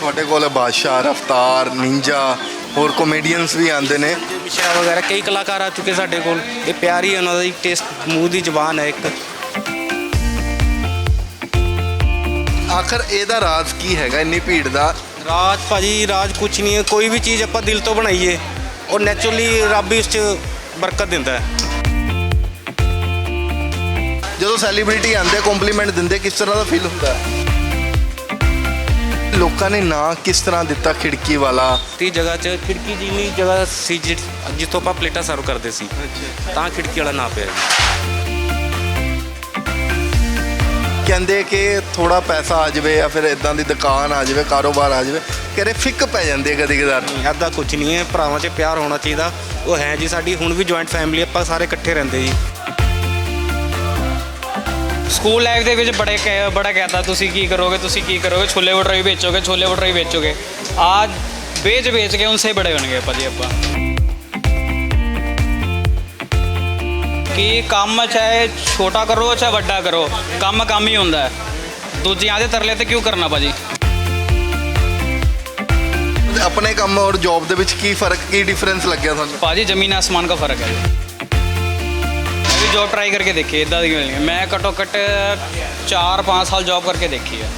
ਤੁਹਾਡੇ ਕੋਲ ਬਾਦਸ਼ਾਹ ਰਫਤਾਰ ਨਿੰਜਾ ਹੋਰ ਕਮੇਡੀਅਨਸ ਵੀ ਆਉਂਦੇ ਨੇ। ਮਿਸ਼ਰਾ ਵਗੈਰਾ ਕਈ ਕਲਾਕਾਰ ਆ ਚੁੱਕੇ ਸਾਡੇ ਕੋਲ। ਇਹ ਪਿਆਰ ਉਹਨਾਂ ਦਾ ਟੇਸਟ ਮੂੰਹ ਦੀ ਜ਼ੁਬਾਨ ਹੈ ਇੱਕ। ਆਖਰ ਇਹਦਾ ਰਾਜ਼ ਕੀ ਹੈਗਾ? ਇੰਨੀ ਭੀੜ ਦਾ? ਰਾਜ ਭਾਜੀ ਰਾਜ ਕੁਛ ਨਹੀਂ ਹੈ। ਕੋਈ ਵੀ ਚੀਜ਼ ਆਪਾਂ ਦਿਲ ਤੋਂ ਬਣਾਈਏ ਉਹ ਨੈਚੁਰਲੀ ਰੱਬ ਇਸ ਚ ਬਰਕਤ ਦਿੰਦਾ ਹੈ। ਜਦੋਂ ਸੈਲੀਬ੍ਰਿਟੀ ਆਉਂਦੇ ਕੰਪਲੀਮੈਂਟ ਦਿੰਦੇ ਕਿਸ ਤਰ੍ਹਾਂ ਦਾ ਫੀਲ ਹੁੰਦਾ? ਹੈ ਲੋਕਾਂ ਨੇ ਨਾਂ ਕਿਸ ਤਰ੍ਹਾਂ ਦਿੱਤਾ ਖਿੜਕੀ ਵਾਲਾ? ਤੀ ਜਗ੍ਹਾ 'ਚ ਖਿੜਕੀ ਜਿੰਨੀ ਜਗ੍ਹਾ ਸੀ ਜਿ- ਜਿੱਥੋਂ ਆਪਾਂ ਪਲੇਟਾਂ ਸਰਵ ਕਰਦੇ ਸੀ। ਤਾਂ ਖਿੜਕੀ ਵਾਲਾ ਨਾਂ ਪਿਆ ਜੀ। ਕਹਿੰਦੇ ਕਿ ਥੋੜਾ ਪੈਸਾ ਆ ਜਾਵੇ ਜਾਂ ਫਿਰ ਇਦਾਂ ਦੀ ਦੁਕਾਨ ਆ ਜਾਵੇ ਕਾਰੋਬਾਰ ਆ ਜਾਵੇ ਕਹਿੰਦੇ ਫਿੱਕ ਪੈ ਜਾਂਦੀ ਹੈ ਕਦੀ ਕਦਾਰ ਐਦਾਂ ਕੁਝ ਨਹੀਂ ਹੈ ਭਰਾਵਾਂ 'ਚ ਪਿਆਰ ਹੋਣਾ ਚਾਹੀਦਾ। ਉਹ ਹੈ ਜੀ ਸਾਡੀ ਹੁਣ ਵੀ ਜੁਆਇੰਟ ਫੈਮਿਲੀ ਆਪਾਂ ਸਾਰੇ ਇਕੱਠੇ ਰਹਿੰਦੇ ਜੀ। ਸਕੂਲ ਲਾਈਫ ਦੇ ਵਿੱਚ ਬੜੇ ਬੜਾ ਕਹਤਾ ਤੁਸੀਂ ਕੀ ਕਰੋਗੇ ਤੁਸੀਂ ਕੀ ਕਰੋਗੇ ਛੋਲੇ ਭਟੂਰੇ ਹੀ ਵੇਚੋਗੇ ਛੋਲੇ ਭਟੂਰੇ ਹੀ ਵੇਚੋਗੇ। ਆ ਵੇਚ ਵੇਚ ਕੇ ਉਨਸੇ ਬੜੇ ਬਣ ਗਏ ਭਾਜੀ ਆਪਾਂ। ਕਿ ਕੰਮ ਚਾਹੇ ਛੋਟਾ ਕਰੋ ਚਾਹੇ ਵੱਡਾ ਕਰੋ ਕੰਮ ਕੰਮ ਹੀ ਹੁੰਦਾ। ਹੈ ਦੂਜਿਆਂ ਦੇ ਤਰਲੇ ਤੇ ਕਿਉਂ ਕਰਨਾ ਭਾਜੀ? ਆਪਣੇ ਕੰਮ ਔਰ ਜੌਬ ਦੇ ਵਿੱਚ ਕੀ ਫ਼ਰਕ ਕੀ ਡਿਫਰੈਂਸ ਲੱਗਿਆ ਤੁਹਾਨੂੰ? ਭਾਜੀ ਜ਼ਮੀਨ ਆਸਮਾਨ ਦਾ ਫ਼ਰਕ ਹੈ भी जॉब ट्राई करके देखी है इतना दी मिलनी है मैं घट्टो घट चार पाँच साल जॉब करके देखी है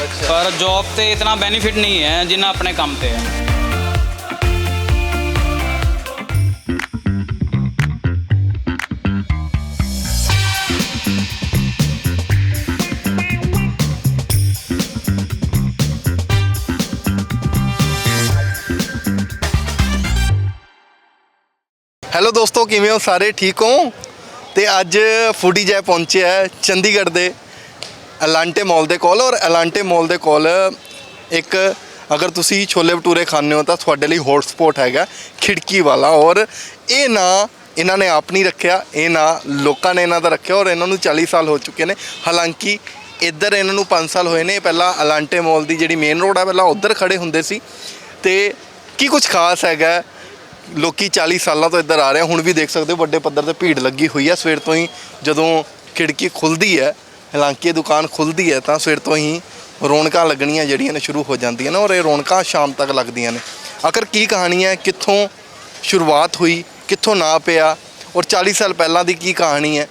पर जॉब ਤੇ ਇਤਨਾ ਬੈਨੀਫਿਟ ਨਹੀਂ ਹੈ ਜਿੰਨਾ ਆਪਣੇ ਕੰਮ ਤੇ ਹੈ ਹੈਲੋ ਦੋਸਤੋ ਕਿਵੇਂ ਹੋ ਸਾਰੇ ਠੀਕ ਹੋ ਤੇ ਅੱਜ ਫੂਡੀ ਜੈ ਪਹੁੰਚਿਆ ਹੈ ਚੰਡੀਗੜ੍ਹ ਦੇ ਅਲਾਂਟੇ ਮਾਲ ਦੇ ਕੋਲ ਔਰ ਅਲਾਂਟੇ ਮਾਲ ਦੇ ਕੋਲ ਇੱਕ, ਅਗਰ ਤੁਸੀਂ ਛੋਲੇ ਭਟੂਰੇ ਖਾਣੇ ਹੋ ਤਾਂ ਤੁਹਾਡੇ ਲਈ ਹੌਟ ਸਪੌਟ ਹੈਗਾ ਖਿੜਕੀ ਵਾਲਾ ਔਰ ਇਹ ਨਾਂ ਇਹਨਾਂ ਨੇ ਆਪ ਨਹੀਂ ਰੱਖਿਆ, ਇਹ ਨਾਂ ਲੋਕਾਂ ਨੇ ਇਹਨਾਂ ਦਾ ਰੱਖਿਆ ਔਰ ਇਹਨਾਂ ਨੂੰ 40 ਸਾਲ ਹੋ ਚੁੱਕੇ ਨੇ। ਹਾਲਾਂਕਿ ਇੱਧਰ ਇਹਨਾਂ ਨੂੰ 5 ਸਾਲ ਹੋਏ ਨੇ, ਪਹਿਲਾਂ ਅਲਾਂਟੇ ਮਾਲ ਦੀ ਜਿਹੜੀ ਮੇਨ ਰੋਡ ਹੈ ਪਹਿਲਾਂ ਉੱਧਰ ਖੜੇ ਹੁੰਦੇ ਸੀ ਤੇ ਕੀ ਕੁਝ ਖਾਸ ਹੈਗਾ ਲੋਕੀ 40 ਸਾਲਾਂ ਤੋਂ ਇੱਧਰ ਆ ਰਹੇ ਆ, ਹੁਣ ਵੀ ਦੇਖ ਸਕਦੇ ਹੋ, ਵੱਡੇ ਪੱਧਰ ਤੇ ਭੀੜ ਲੱਗੀ ਹੋਈ ਹੈ ਸਵੇਰ ਤੋਂ ਹੀ ਜਦੋਂ ਖਿੜਕੀ ਖੁੱਲਦੀ ਹੈ ਹਾਲਾਂਕਿ ਇਹ ਦੁਕਾਨ ਖੁੱਲਦੀ ਹੈ, ਤਾਂ ਸਵੇਰ ਤੋਂ ਹੀ ਰੌਣਕਾਂ ਲੱਗਣੀਆਂ ਜਿਹੜੀਆਂ ਨੇ ਸ਼ੁਰੂ ਹੋ ਜਾਂਦੀਆਂ ਨੇ ਔਰ ਇਹ ਰੌਣਕਾਂ ਸ਼ਾਮ ਤੱਕ ਲੱਗਦੀਆਂ ਨੇ। ਆਖਰ ਕੀ ਕਹਾਣੀ ਹੈ, ਕਿੱਥੋਂ ਸ਼ੁਰੂਆਤ ਹੋਈ, ਕਿੱਥੋਂ ਨਾ ਪਿਆ ਔਰ 40 ਸਾਲ ਪਹਿਲਾਂ ਦੀ ਕੀ ਕਹਾਣੀ ਹੈ?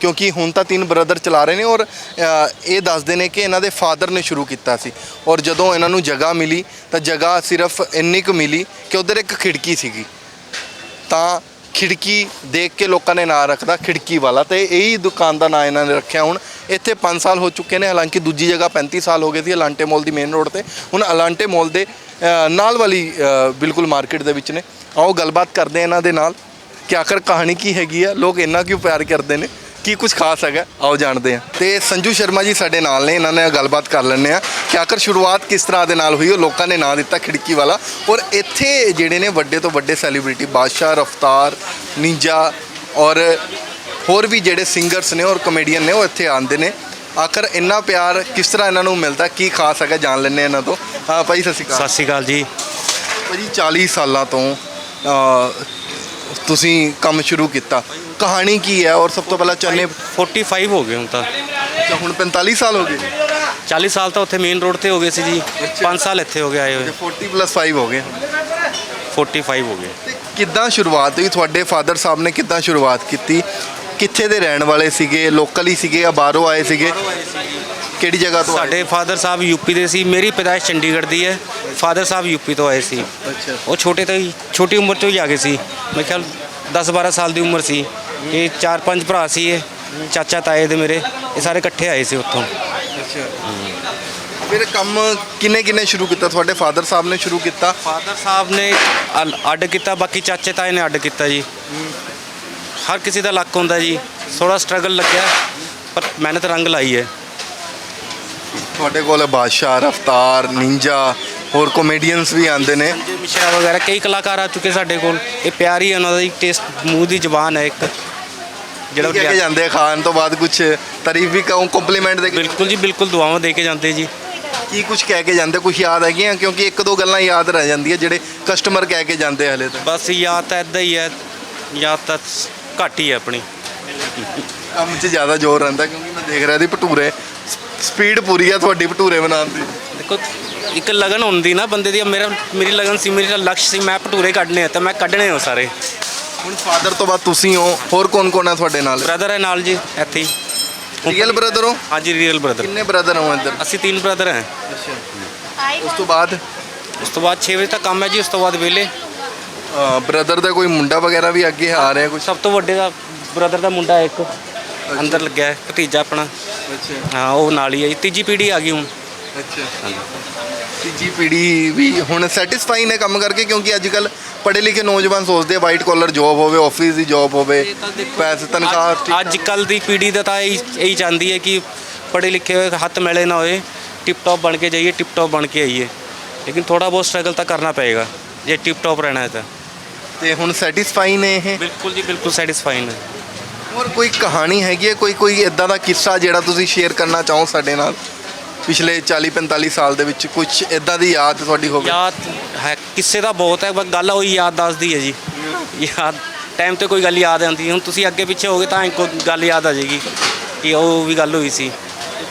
ਕਿਉਂਕਿ ਹੁਣ ਤਾਂ ਤਿੰਨ ਬ੍ਰਦਰ ਚਲਾ ਰਹੇ ਨੇ ਔਰ ਅ, ਇਹ ਦੱਸਦੇ ਨੇ ਕਿ ਇਹਨਾਂ ਦੇ ਫਾਦਰ ਨੇ ਸ਼ੁਰੂ ਕੀਤਾ ਸੀ। ਔਰ ਜਦੋਂ ਇਹਨਾਂ ਨੂੰ ਜਗ੍ਹਾ ਮਿਲੀ ਤਾਂ ਜਗ੍ਹਾ ਸਿਰਫ ਇੰਨੀ ਕੁ ਮਿਲੀ ਕਿ ਉਧਰ ਇੱਕ ਖਿੜਕੀ ਸੀਗੀ। ਤਾਂ ਖਿੜਕੀ ਦੇਖ ਕੇ ਲੋਕਾਂ ਨੇ ਨਾਂ ਰੱਖਦਾ ਖਿੜਕੀ ਵਾਲਾ ਤੇ ਇਹੀ ਦੁਕਾਨ ਦਾ ਨਾਂ ਇਹਨਾਂ ਨੇ ਰੱਖਿਆ ਹੁਣ। ਇੱਥੇ 5 ਸਾਲ ਹੋ ਚੁੱਕੇ ਨੇ ਹਾਲਾਂਕਿ ਦੂਜੀ ਜਗ੍ਹਾ 35 ਸਾਲ ਹੋ ਗਏ ਸੀ ਅਲਾਂਟੇ ਮੋਲ ਦੀ ਮੇਨ ਰੋਡ ਤੇ। ਹੁਣ ਅਲਾਂਟੇ ਮੋਲ ਦੇ ਅ, ਨਾਲ ਵਾਲੀ ਅ, ਬਿਲਕੁਲ ਮਾਰਕੀਟ ਦੇ ਵਿੱਚ ਨੇ। ਆਓ ਗੱਲਬਾਤ ਕਰਦੇ ਹਾਂ ਇਹਨਾਂ ਦੇ ਨਾਲ ਕਿ ਆਖਰ ਕਹਾਣੀ ਕੀ ਹੈਗੀ ਆ ਲੋਕ ਇੰਨਾ ਕਿਉਂ ਪਿਆਰ ਕਰਦੇ ਨੇ? ਕੀ ਕੁਝ ਖਾਸ ਹੈਗਾ? ਆਓ ਜਾਣਦੇ ਹਾਂ। ਤੇ ਸੰਜੂ ਸ਼ਰਮਾ ਜੀ ਸਾਡੇ ਨਾਲ ਨੇ ਇਹਨਾਂ ਨਾਲ ਗੱਲਬਾਤ ਕਰ ਲੈਂਦੇ ਆ ਕਿ ਆਖਰ ਸ਼ੁਰੂਆਤ ਕਿਸ ਤਰ੍ਹਾਂ ਦੇ ਨਾਲ ਹੋਈ? ਉਹ ਲੋਕਾਂ ਨੇ ਨਾਂ ਦਿੱਤਾ ਖਿੜਕੀ ਵਾਲਾ। ਔਰ ਇੱਥੇ ਜਿਹੜੇ ਨੇ ਵੱਡੇ ਤੋਂ ਵੱਡੇ ਸੈਲੀਬ੍ਰਿਟੀ ਬਾਦਸ਼ਾਹ ਰਫਤਾਰ ਨਿੰਜਾ ਔਰ ਹੋਰ ਵੀ ਜਿਹੜੇ ਸਿੰਗਰਸ ਨੇ ਔਰ ਕਮੇਡੀਅਨ ਨੇ ਉਹ ਇੱਥੇ ਆਉਂਦੇ ਨੇ। ਆਖਰ ਇੰਨਾ ਪਿਆਰ ਕਿਸ ਤਰ੍ਹਾਂ ਇਹਨਾਂ ਨੂੰ ਮਿਲਦਾ? ਕੀ ਖਾਸ ਹੈਗਾ? ਜਾਣ ਹਾਂ ਇਹਨਾਂ ਤੋਂ। ਹਾਂ ਭਾਈ ਸਤਿ ਸ਼੍ਰੀ ਸਤਿ ਅਕਾਲ ਸ਼੍ਰੀ ਅਕਾਲ ਜੀ। ਭਾਜੀ 40 ਸਾਲਾਂ ਤੋਂ ਤੁਸੀਂ ਕੰਮ ਸ਼ੁਰੂ ਕੀਤਾ। ਕਹਾਣੀ ਕੀ ਹੈ ਔਰ ਸਭ ਤੋਂ ਪਹਿਲਾਂ ਚੰਨੇ 45 ਹੋ ਗਏ ਹੁਣ ਤਾਂ। ਅੱਛਾ, ਹੁਣ 45 ਸਾਲ ਹੋ ਗਏ। 40 ਸਾਲ ਤਾਂ ਉੱਥੇ ਮੇਨ ਰੋਡ ਤੇ ਹੋ ਗਏ ਸੀ ਜੀ। 5 ਸਾਲ ਇੱਥੇ ਹੋ ਗਏ ਆਏ ਹੋਏ। 40 ਪਲੱਸ 5 ਹੋ ਗਏ। 45 ਹੋ ਗਏ। ਤੇ ਕਿੱਦਾਂ ਸ਼ੁਰੂਆਤ ਹੋਈ? ਤੁਹਾਡੇ ਫਾਦਰ ਸਾਹਿਬ ਨੇ ਕਿੱਦਾਂ ਸ਼ੁਰੂਆਤ ਕੀਤੀ? ਕਿੱਥੇ ਦੇ ਰਹਿਣ ਵਾਲੇ ਸੀਗੇ? ਲੋਕਲ ਹੀ ਸੀਗੇ ਜਾਂ ਬਾਹਰੋਂ ਆਏ ਸੀਗੇ? ਕਿਹੜੀ ਜਗ੍ਹਾ ਤੋਂ ਆਏ? ਸਾਡੇ ਫਾਦਰ ਸਾਹਿਬ ਯੂਪੀ ਦੇ ਸੀ। ਮੇਰੀ ਪੈਦਾਇਸ਼ ਚੰਡੀਗੜ੍ਹ ਦੀ ਹੈ। ਫਾਦਰ ਸਾਹਿਬ ਯੂਪੀ ਤੋਂ ਆਏ ਸੀ। ਅੱਛਾ। ਉਹ ਛੋਟੇ ਤੋਂ ਹੀ ਛੋਟੀ ਉਮਰ ਤੋਂ ਹੀ ਆ ਗਏ ਸੀ। ਮੈਂ ਖਿਆਲ 10 12 ਸਾਲ ਦੀ ਉਮਰ ਸੀ। ਇਹ ਚਾਰ ਪੰਜ ਭਰਾ ਸੀ ਇਹ ਚਾਚਾ ਤਾਏ ਦੇ ਮੇਰੇ ਇਹ ਸਾਰੇ ਇਕੱਠੇ ਆਏ ਸੀ ਉੱਥੋਂ। ਅੱਛਾ। ਫਿਰ ਕੰਮ ਕਿੰਨੇ ਕਿੰਨੇ ਸ਼ੁਰੂ ਕੀਤਾ? ਤੁਹਾਡੇ ਫਾਦਰ ਸਾਹਿਬ ਨੇ ਸ਼ੁਰੂ ਕੀਤਾ? ਫਾਦਰ ਸਾਹਿਬ ਨੇ ਅਲ- ਅੱਡ ਕੀਤਾ ਬਾਕੀ ਚਾਚੇ ਤਾਏ ਨੇ ਅੱਡ ਕੀਤਾ ਜੀ। ਹਰ ਕਿਸੇ ਦਾ ਲੱਕ ਹੁੰਦਾ ਜੀ। ਥੋੜਾ ਸਟਰਗਲ ਲੱਗਿਆ ਪਰ ਮਿਹਨਤ ਰੰਗ ਲਾਈ ਹੈ। ਤੁਹਾਡੇ ਕੋਲ ਬਾਦਸ਼ਾਹ ਰਫਤਾਰ ਨਿੰਜਾ ਹੋਰ ਕਮੇਡੀਅਨਸ ਵੀ ਆਉਂਦੇ ਨੇ। ਮਿਸ਼ਰਾ ਵਗੈਰਾ ਕਈ ਕਲਾਕਾਰ ਆ ਚੁੱਕੇ ਸਾਡੇ ਕੋਲ। ਇਹ ਪਿਆਰ ਉਹਨਾਂ ਦਾ ਹੀ ਟੇਸਟ ਮੂੰਹ ਦੀ ਜ਼ੁਬਾਨ ਹੈ ਇੱਕ। ਜਿਹੜਾ ਕਹਿ ਕੇ ਜਾਂਦੇ ਆ ਖਾਣ ਤੋਂ ਬਾਅਦ ਕੁਝ ਤਾਰੀਫ ਵੀ ਕਹੂੰ ਕੰਪਲੀਮੈਂਟ ਦੇ ਕੇ ਬਿਲਕੁਲ ਜੀ ਬਿਲਕੁਲ ਦੁਆਵਾਂ ਦੇ ਕੇ ਜਾਂਦੇ ਜੀ। ਕੀ ਕੁਝ ਕਹਿ ਕੇ ਜਾਂਦੇ? ਕੁਝ ਯਾਦ ਹੈਗੀਆਂ? ਕਿਉਂਕਿ ਇੱਕ ਦੋ ਗੱਲਾਂ ਯਾਦ ਰਹਿ ਜਾਂਦੀਆਂ ਜਿਹੜੇ ਕਸਟਮਰ ਕਹਿ ਕੇ ਜਾਂਦੇ ਆ ਹਲੇ ਤਾਂ। ਬਸ ਯਾਦ ਤਾਂ ਇਦਾਂ ਹੀ ਹੈ ਯਾਦ ਤਾਂ ਘੱਟ ਹੀ ਹੈ ਆਪਣੀ। ਕੰਮ 'ਚ ਜ਼ਿਆਦਾ ਜ਼ੋਰ ਰਹਿੰਦਾ ਕਿਉਂਕਿ ਮੈਂ ਦੇਖ ਰਿਹਾ ਸੀ ਭਟੂਰੇ। ਸਪੀਡ ਪੂਰੀ ਆ ਤੁਹਾਡੀ ਭਟੂਰੇ ਬਣਾਉਣ ਦੀ। ਦੇਖੋ ਇੱਕ ਲਗਨ ਹੁੰਦੀ ਨਾ ਬੰਦੇ ਦੀ ਮੇਰਾ ਮੇਰੀ ਲਗਨ ਸੀ ਮੇਰਾ ਲਕਸ਼ ਸੀ ਮੈਂ ਭਟੂਰੇ ਕੱਢਣੇ ਆ ਤਾਂ ਮੈਂ ਕੱਢਣੇ ਹੋ ਸਾਰੇ। ਹੁਣ ਫਾਦਰ ਤੋਂ ਬਾਅਦ ਤੁਸੀਂ ਹੋ ਹੋਰ ਕੌਣ ਕੌਣ ਹੈ ਤੁਹਾਡੇ ਨਾਲ? ਬ੍ਰਦਰ ਹੈ ਨਾਲ ਜੀ ਇੱਥੇ ਹੀ। ਰੀਅਲ ਬ੍ਰਦਰ ਹੋ? ਹਾਂਜੀ ਰੀਅਲ ਬ੍ਰਦਰ ਕਿੰਨੇ ਬ੍ਰਦਰ ਹੋ ਇੱਧਰ? ਅਸੀਂ ਤਿੰਨ ਬ੍ਰਦਰ ਹਾਂ। ਉਸ ਤੋਂ ਬਾਅਦ? ਉਸ ਤੋਂ ਬਾਅਦ 6 ਵਜੇ ਤੱਕ ਕੰਮ ਹੈ ਜੀ ਉਸ ਤੋਂ ਬਾਅਦ ਵਿਹਲੇ। ਬ੍ਰਦਰ ਦਾ ਕੋਈ ਮੁੰਡਾ ਵਗੈਰਾ ਵੀ ਅੱਗੇ ਆ ਰਿਹਾ ਕੁਝ ਸਭ ਤੋਂ ਵੱਡੇ ਦਾ ਬ੍ਰਦਰ ਦਾ ਮੁੰਡਾ ਹੈ ਇੱਕ ਅੰਦਰ ਲੱਗਿਆ ਹੈ ਭਤੀਜਾ ਆਪਣਾ। ਅੱਛਾ। ਹਾਂ ਉਹ ਨਾਲ ਹੀ ਹੈ ਜੀ ਤੀਜੀ ਪੀੜ੍ਹੀ ਆ ਗਈ ਹੁਣ। ਅੱਛਾ। ਤੀਜੀ ਪੀੜ੍ਹੀ ਵੀ ਹੁਣ ਸੈਟੀਸਫਾਈ ਨੇ ਕੰਮ ਕਰਕੇ ਕਿਉਂਕਿ ਅੱਜ ਕੱਲ ਪੜ੍ਹੇ ਲਿਖੇ ਨੌਜਵਾਨ ਸੋਚਦੇ ਆ ਵਾਈਟ ਕਾਲਰ ਜੌਬ ਹੋਵੇ ਆਫਿਸ ਦੀ ਜੌਬ ਹੋਵੇ ਪੈਸੇ ਤਨਖਾਹ ਠੀਕ- ਅੱਜ ਕੱਲ ਦੀ ਪੀੜ੍ਹੀ ਦਾ ਤਾਂ ਇਹੀ ਇਹੀ ਚਾਹੁੰਦੀ ਹੈ ਕਿ ਪੜ੍ਹੇ ਲਿਖੇ ਹੋਏ ਹੱਥ ਮੈਲੇ ਨਾ ਹੋਏ ਟਿਪ ਟੌਪ ਬਣ ਕੇ ਜਾਈਏ ਟਿਪ ਟੌਪ ਬਣ ਕੇ ਆਈਏ। ਲੇਕਿਨ ਥੋੜਾ ਬਹੁਤ ਸਟਰਗਲ ਤਾਂ ਕਰਨਾ ਪਏਗਾ ਜੇ ਟਿਪ ਟੌਪ ਰਹਿਣਾ ਹੈ ਤਾਂ। ਤੇ ਹੁਣ ਸੈਟੀਸਫਾਈ ਨੇ ਇਹ। ਬਿਲਕੁਲ ਜੀ ਬਿਲਕੁਲ ਸੈਟੀਸਫਾਈਡ ਹੈ। ਹੋਰ ਕੋਈ ਕਹਾਣੀ ਹੈਗੀ ਹੈ? ਕੋਈ ਕੋਈ ਇਦਾਂ ਦਾ ਕਿੱਸਾ ਜਿਹੜਾ ਤੁਸੀਂ ਸ਼ੇਅਰ ਕਰਨਾ ਚਾਹੋ ਸਾਡੇ ਨਾਲ? ਪਿਛਲੇ 40 45 ਸਾਲ ਦੇ ਵਿੱਚ ਕੁਝ ਇਦਾਂ ਦੀ ਯਾਦ ਤੁਹਾਡੀ ਹੋਵੇ? ਯਾਦ ਹੈ ਕਿਸੇ ਦਾ ਬਹੁਤ ਹੈ ਬਸ ਗੱਲ ਉਹੀ ਯਾਦ ਦੱਸਦੀ ਹੈ ਜੀ। ਯਾਦ ਟਾਈਮ ਤੇ ਕੋਈ ਗੱਲ ਯਾਦ ਆਉਂਦੀ। ਹੁਣ ਤੁਸੀਂ ਅੱਗੇ ਪਿੱਛੇ ਹੋਗੇ ਤਾਂ ਇੱਕ ਗੱਲ ਯਾਦ ਆ ਜਾਏਗੀ ਕਿ ਉਹ ਵੀ ਗੱਲ ਹੋਈ ਸੀ।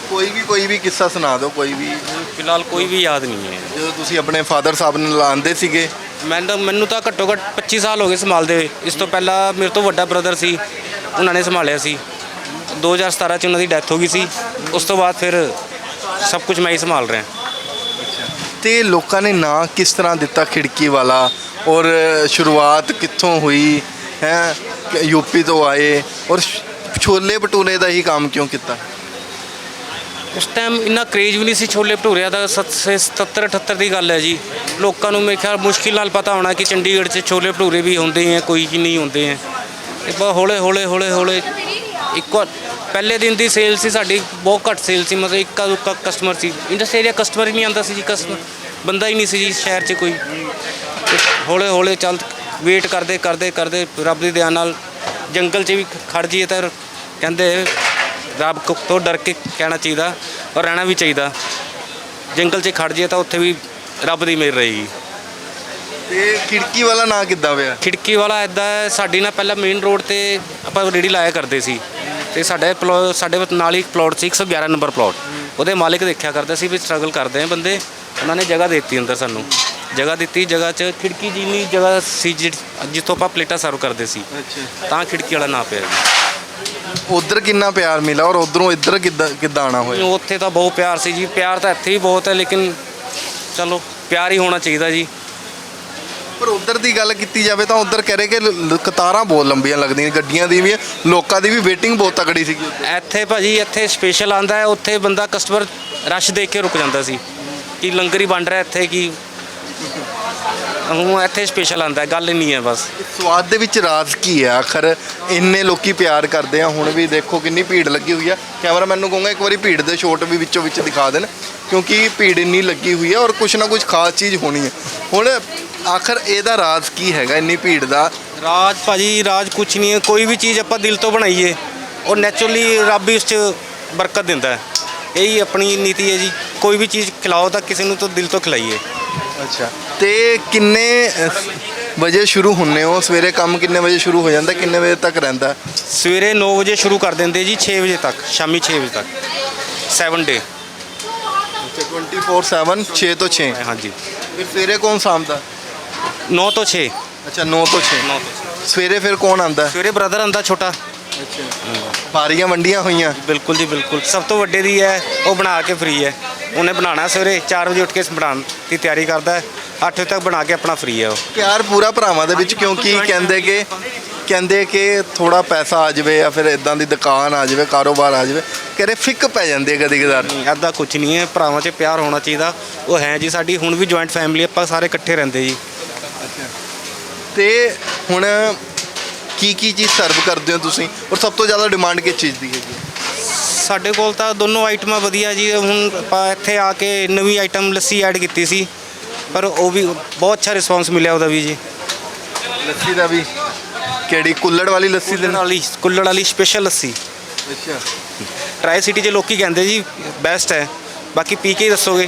ਕੋਈ ਵੀ ਕੋਈ ਵੀ ਕਿੱਸਾ ਸੁਣਾ ਦਿਓ ਕੋਈ ਵੀ। ਫਿਲਹਾਲ ਕੋਈ ਵੀ ਯਾਦ ਨਹੀਂ ਹੈ। ਜਦੋਂ ਤੁਸੀਂ ਆਪਣੇ ਫਾਦਰ ਸਾਹਿਬ ਨਾਲ ਆਂਦੇ ਸੀਗੇ? ਮੈਨੂੰ ਤਾਂ ਮੈਨੂੰ ਤਾਂ ਘੱਟੋ ਘੱਟ 25 ਸਾਲ ਹੋ ਗਏ ਸੰਭਾਲਦੇ ਹੋਏ। ਇਸ ਤੋਂ ਪਹਿਲਾਂ ਮੇਰੇ ਤੋਂ ਵੱਡਾ ਬ੍ਰਦਰ ਸੀ ਉਹਨਾਂ ਨੇ ਸੰਭਾਲਿਆ ਸੀ। 2017 ਚ ਉਹਨਾਂ ਦੀ ਡੈਥ ਹੋ ਗਈ ਸੀ। ਉਸ ਤੋਂ ਬਾਅਦ ਫਿਰ ਸਭ ਕੁਝ ਮੈਂ ਹੀ ਸੰਭਾਲ ਰਿਹਾ। ਤੇ ਲੋਕਾਂ ਨੇ ਨਾਂ ਕਿਸ ਤਰ੍ਹਾਂ ਦਿੱਤਾ ਖਿੜਕੀ ਵਾਲਾ? ਔਰ ਸ਼ੁਰੂਆਤ ਕਿੱਥੋਂ ਹੋਈ? ਹੈ? ਯੂਪੀ ਤੋਂ ਆਏ? ਔਰ ਛੋਲੇ ਭਟੂਰੇ ਦਾ ਹੀ ਕੰਮ ਕਿਉਂ ਕੀਤਾ? ਉਸ ਟਾਈਮ ਇੰਨਾ ਕਰੇਜ ਵੀ ਨਹੀਂ ਸੀ ਛੋਲੇ ਭਟੂਰਿਆਂ ਦਾ 77 78 ਦੀ ਗੱਲ ਹੈ ਜੀ। ਲੋਕਾਂ ਨੂੰ ਮੇਰੇ ਖਿਆਲ ਮੁਸ਼ਕਿਲ ਨਾਲ ਪਤਾ ਹੋਣਾ ਕਿ ਚੰਡੀਗੜ੍ਹ 'ਚ ਛੋਲੇ ਭਟੂਰੇ ਵੀ ਹੁੰਦੇ ਹੈ ਕੋਈ ਕੀ ਨਹੀਂ ਹੁੰਦੇ ਹੈ। ਇਹ ਬਸ ਹੌਲੇ ਹੌਲੇ ਹੌਲੇ ਹੌਲੇ ਇੱਕ ਵਾਰ ਪਹਿਲੇ ਦਿਨ ਦੀ ਸੇਲ ਸੀ ਸਾਡੀ ਬਹੁਤ ਘੱਟ ਸੇਲ ਸੀ ਮਤਲਬ ਇੱਕਾ ਦੁੱਕਾ ਕਸਟਮਰ ਸੀ। ਇੰਡਸਟਰੀ ਏਰੀਆ ਕਸਟਮਰ ਹੀ ਨਹੀਂ ਆਉਂਦਾ ਸੀ ਜੀ ਕਸਟਮਰ ਬੰਦਾ ਹੀ ਨਹੀਂ ਸੀ ਜੀ ਸ਼ਹਿਰ 'ਚ ਕੋਈ। ਤੇ ਹੌਲੇ ਹੌਲੇ ਚੱਲ ਵੇਟ ਕਰਦੇ ਕਰਦੇ ਕਰਦੇ ਰੱਬ ਦੀ ਦਇਆ ਨਾਲ ਜੰਗਲ 'ਚ ਵੀ ਖੜ ਜਾਈਏ ਤਾਂ ਕਹਿੰਦੇ ਰੱਬ ਕੋ- ਤੋਂ ਡਰ ਕੇ ਕਹਿਣਾ ਚਾਹੀਦਾ ਔਰ ਰਹਿਣਾ ਵੀ ਚਾਹੀਦਾ। ਜੰਗਲ 'ਚ ਖੜ ਜਾਈਏ ਤਾਂ ਉੱਥੇ ਵੀ ਰੱਬ ਦੀ ਮਿਹਰ ਰਹੇਗੀ। ਤੇ ਖਿੜਕੀ ਵਾਲਾ ਨਾਂ ਕਿੱਦਾਂ ਹੋਇਆ ਖਿੜਕੀ ਵਾਲਾ ਐਦਾਂ ਹੈ ਸਾਡੀ ਨਾ ਪਹਿਲਾਂ ਮੇਨ ਰੋਡ ਤੇ ਆਪਾਂ ਰੇੜੀ ਲਾਇਆ ਕਰਦੇ ਸੀ। ਤੇ ਸਾਡੇ ਪਲੋ- ਸਾਡੇ ਨਾਲ ਹੀ ਪਲਾਟ ਸੀ 111 ਨੰਬਰ ਪਲਾਟ ਉਹਦੇ ਮਾਲਿਕ ਦੇਖਿਆ ਕਰਦੇ ਸੀ ਵੀ ਸਟਰਗਲ ਕਰਦੇ ਆ ਬੰਦੇ। ਉਹਨਾਂ ਨੇ ਜਗ੍ਹਾ ਦੇ ਦਿੱਤੀ ਅੰਦਰ ਸਾਨੂੰ। ਜਗ੍ਹਾ ਦਿੱਤੀ ਜਗ੍ਹਾ 'ਚ ਖਿੜਕੀ ਜਿੰਨੀ ਜਗ੍ਹਾ ਸੀ ਜਿ- ਜਿੱਥੋਂ ਆਪਾਂ ਪਲੇਟਾਂ ਸਰਵ ਕਰਦੇ ਸੀ ਅੱਛਾ। ਤਾਂ ਖਿੜਕੀ ਵਾਲਾ ਨਾਂ ਪਿਆ। ਜੀ ਉਧਰ ਕਿੰਨਾ ਪਿਆਰ ਮਿਲਾ ਔਰ ਉਧਰੋਂ ਇੱਧਰ ਕਿੱਦਾਂ ਕਿੱਦਾਂ ਆਣਾ ਹੋਇਆ? ਉੱਥੇ ਤਾਂ ਬਹੁਤ ਪਿਆਰ ਸੀ ਜੀ। ਪਿਆਰ ਤਾਂ ਇੱਥੇ ਵੀ ਬਹੁਤ ਹੈ ਲੇਕਿਨ ਚਲੋ ਪਿਆਰ ਹੀ ਹੋਣਾ ਚਾਹੀਦਾ ਜੀ। ਪਰ ਉਧਰ ਦੀ ਗੱਲ ਕੀਤੀ ਜਾਵੇ ਤਾਂ ਉਧਰ ਕਹਿ ਰਹੇ ਕਿ ਲ- ਲ- ਕਤਾਰਾਂ ਬਹੁਤ ਲੰਬੀਆਂ ਲੱਗਦੀਆਂ ਗੱਡੀਆਂ ਦੀ ਵੀ, ਲੋਕਾਂ ਦੀ ਵੀ ਵੇਟਿੰਗ ਬਹੁਤ ਤਕੜੀ ਸੀਗੀ ਉੱਧਰ। ਇੱਥੇ ਭਾਜੀ, ਇੱਥੇ ਸਪੈਸ਼ਲ ਆਂਦਾ ਹੈ, ਉੱਥੇ ਬੰਦਾ ਕਸਟਮਰ ਰਸ਼ ਦੇਖ ਕੇ ਰੁਕ ਜਾਂਦਾ ਸੀ, ਕਿ ਲੰਗਰ ਹੀ ਬਣ ਰਿਹਾ ਇੱਥੇ, ਕਿ ਹੁਣ ਇੱਥੇ ਸਪੈਸ਼ਲ ਆਂਦਾ ਗੱਲ ਨਹੀਂ ਹੈ ਬਸ। ਸਵਾਦ ਦੇ ਵਿੱਚ ਰਾਜ਼ ਕੀ ਹੈ? ਆਖਰ ਇੰਨੇ ਲੋਕੀ ਪਿਆਰ ਕਰਦੇ ਆ ਹੁਣ ਵੀ ਦੇਖੋ ਕਿੰਨੀ ਭੀੜ ਲੱਗੀ ਹੋਈ ਆ। ਕੈਮਰਾਮੈਨ ਨੂੰ ਕਹੂੰਗਾ ਇੱਕ ਵਾਰੀ ਭੀੜ ਦੇ ਸ਼ੋਟ ਵੀ ਵਿੱਚੋਂ ਵਿੱਚ ਦਿਖਾ ਦੇਣ ਕਿਉਂਕਿ ਭੀੜ ਇੰਨੀ ਲੱਗੀ ਹੋਈ ਹੈ ਔਰ ਕੁਛ ਨਾ ਕੁਛ ਖਾਸ ਚੀਜ਼ ਹੋਣੀ ਹੈ। ਹੁਣ ਆਖਰ ਇਹਦਾ ਰਾਜ਼ ਕੀ ਹੈਗਾ ਇੰਨੀ ਭੀੜ ਦਾ? ਰਾਜ ਭਾਜੀ ਰਾਜ ਕੁਛ ਨਹੀਂ ਹੈ ਕੋਈ ਵੀ ਚੀਜ਼ ਆਪਾਂ ਦਿਲ ਤੋਂ ਬਣਾਈਏ ਉਹ ਨੈਚੁਰਲੀ ਰੱਬ ਹੀ ਉਸ 'ਚ ਬਰਕਤ ਦਿੰਦਾ ਹੈ। ਇਹੀ ਆਪਣੀ ਨੀਤੀ ਹੈ ਜੀ ਕੋਈ ਵੀ ਚੀਜ਼ ਖਿਲਾਓ ਤਾਂ ਕਿਸੇ ਨੂੰ ਤਾਂ ਦਿਲ ਤੋਂ ਖਿਲਾਈਏ। ਅੱਛਾ। ਤੇ ਕਿੰਨੇ ਵਜੇ ਸ਼ੁਰੂ ਹੁੰਨੇ ਹੋ? ਸਵੇਰੇ ਕੰਮ ਕਿੰਨੇ ਵਜੇ ਸ਼ੁਰੂ ਹੋ ਜਾਂਦਾ? ਕਿੰਨੇ ਵਜੇ ਤੱਕ ਰਹਿੰਦਾ? ਸਵੇਰੇ 9 ਵਜੇ ਸ਼ੁਰੂ ਕਰ ਦਿੰਦੇ ਜੀ 6 ਵਜੇ ਤੱਕ ਸ਼ਾਮੀ 6 ਵਜੇ ਤੱਕ। 7 ਡੇ 24/7 6 ਤੋਂ 6 ਹਾਂਜੀ ਫਿਰ ਸਵੇਰੇ ਕੌਣ ਸਾਂਭਦਾ? 9 ਤੋਂ 6 ਅੱਛਾ 9 ਤੋਂ 6 9 ਤੋਂ 6 ਸਵੇਰੇ ਫਿਰ ਕੌਣ ਆਂਦਾ? ਸਵੇਰੇ ਬ੍ਰਦਰ ਆਂਦਾ ਛੋਟਾ। ਬਾਰੀਆਂ ਵੰਡੀਆਂ ਹੋਈਆਂ? ਬਿਲਕੁਲ ਜੀ ਬਿਲਕੁਲ। ਸਭ ਤੋਂ ਵੱਡੇ ਦੀ ਹੈ ਉਹ ਬਣਾ ਕੇ ਫ੍ਰੀ ਹੈ। ਉਹਨੇ ਬਣਾਉਣਾ ਸਵੇਰੇ 4 ਵਜੇ ਉੱਠ ਕੇ ਬਣਾਉਣ ਦੀ ਤਿਆਰੀ ਕਰਦਾ ਹੈ। 8 ਵਜੇ ਤੱਕ ਬਣਾ ਕੇ ਆਪਣਾ ਫ੍ਰੀ ਹੈ ਉਹ। ਪਿਆਰ ਪੂਰਾ ਭਰਾਵਾਂ ਦੇ ਵਿੱਚ ਕਿਉਂਕਿ ਕਹਿੰਦੇ ਕਿ ਕਹਿੰਦੇ ਕਿ ਥੋੜਾ ਪੈਸਾ ਆ ਜਾਵੇ ਜਾਂ ਫਿਰ ਇਦਾਂ ਦੀ ਦੁਕਾਨ ਆ ਜਾਵੇ ਕਾਰੋਬਾਰ ਆ ਜਾਵੇ ਕਹਿੰਦੇ ਫਿੱਕ ਪੈ ਜਾਂਦੀ ਹੈ ਕਦੀ ਕਦਾਰ ਐਦਾਂ ਕੁਝ ਨਹੀਂ ਹੈ। ਭਰਾਵਾਂ 'ਚ ਪਿਆਰ ਹੋਣਾ ਚਾਹੀਦਾ। ਉਹ ਹੈ ਜੀ ਸਾਡੀ ਹੁਣ ਵੀ ਜੁਆਇੰਟ ਫੈਮਿਲੀ ਆਪਾਂ ਸਾਰੇ ਇਕੱਠੇ ਰਹਿੰਦੇ ਜੀ। ਤੇ ਹੁਣ ਕੀ ਕੀ ਚੀਜ਼ ਸਰਵ ਕਰਦੇ ਹੋ ਤੁਸੀਂ? ਔਰ ਸਭ ਤੋਂ ਜ਼ਿਆਦਾ ਡਿਮਾਂਡ ਕਿਸ ਚੀਜ਼ ਦੀ ਹੈ? ਸਾਡੇ ਕੋਲ ਤਾਂ ਦੋਨੋਂ ਆਈਟਮਾਂ ਵਧੀਆ ਜੀ। ਹੁਣ ਆਪਾਂ ਇੱਥੇ ਆ ਕੇ ਨਵੀਂ ਆਈਟਮ ਲੱਸੀ ਐਡ ਕੀਤੀ ਸੀ। ਪਰ ਉਹ ਵੀ ਬਹੁਤ ਅੱਛਾ ਰਿਸਪਾਂਸ ਮਿਲਿਆ ਉਹਦਾ ਵੀ ਜੀ। ਲੱਸੀ ਦਾ ਵੀ। ਕਿਹੜੀ? ਕੁੱਲੜ ਵਾਲੀ ਲੱਸੀ ਦੇ ਕੁੱਲੜ ਨਾਲ ਵਾਲੀ ਕੁੱਲੜ ਵਾਲੀ ਸਪੈਸ਼ਲ ਲੱਸੀ। ਅੱਛਾ। ਟਰਾਈ ਸਿਟੀ 'ਚ ਲੋਕੀ ਕਹਿੰਦੇ ਜੀ ਬੈਸਟ ਹੈ। ਬਾਕੀ ਪੀ ਕੇ ਹੀ ਦੱਸੋਗੇ।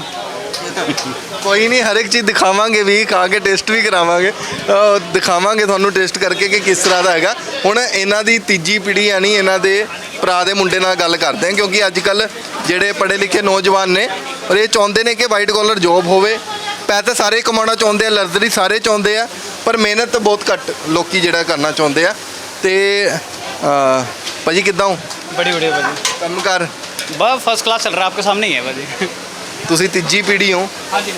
ਕੋਈ ਨਹੀਂ ਹਰ ਇੱਕ ਚੀਜ਼ ਦਿਖਾਵਾਂਗੇ ਵੀ ਖਾ ਕੇ ਟੇਸਟ ਵੀ ਕਰਾਵਾਂਗੇ। ਅਹ ਦਿਖਾਵਾਂਗੇ ਤੁਹਾਨੂੰ ਟੇਸਟ ਕਰਕੇ ਕਿ ਕਿਸ ਤਰ੍ਹਾਂ ਦਾ ਹੈਗਾ। ਹੁਣ ਇਹਨਾਂ ਦੀ ਤੀਜੀ ਪੀੜ੍ਹੀ ਯਾਨੀ ਇਹਨਾਂ ਦੇ ਭਰਾ ਦੇ ਮੁੰਡੇ ਨਾਲ ਗੱਲ ਕਰਦੇ ਹਾਂ ਕਿਉਂਕਿ ਅੱਜ ਕੱਲ ਜਿਹੜੇ ਪੜ੍ਹੇ ਲਿਖੇ ਨੌਜਵਾਨ ਨੇ ਔਰ ਇਹ ਚਾਹੁੰਦੇ ਨੇ ਕਿ ਵਾਈਟ ਕਾਲਰ ਜੌਬ ਹੋਵੇ। ਪੈਸੇ ਸਾਰੇ ਕਮਾਉਣਾ ਚਾਹੁੰਦੇ ਆ ਲਗਜ਼ਰੀ ਸਾਰੇ ਚਾਹੁੰਦੇ ਆ ਪਰ ਮਿਹਨਤ ਬਹੁਤ ਘੱਟ ਲੋਕੀ ਜਿਹੜਾ ਕਰਨਾ ਚਾਹੁੰਦੇ ਆ ਤੇ ਅਹ, ਭਾਜੀ ਕਿੱਦਾਂ ਹੋ बड़ी बढ़िया भाजी ਕੰਮ ਕਰ बस फर्स्ट क्लास चल रहा है आपके सामने ही है भाजी ਤੁਸੀਂ ਤੀਜੀ ਪੀੜ੍ਹੀ ਹੋ हाँ जी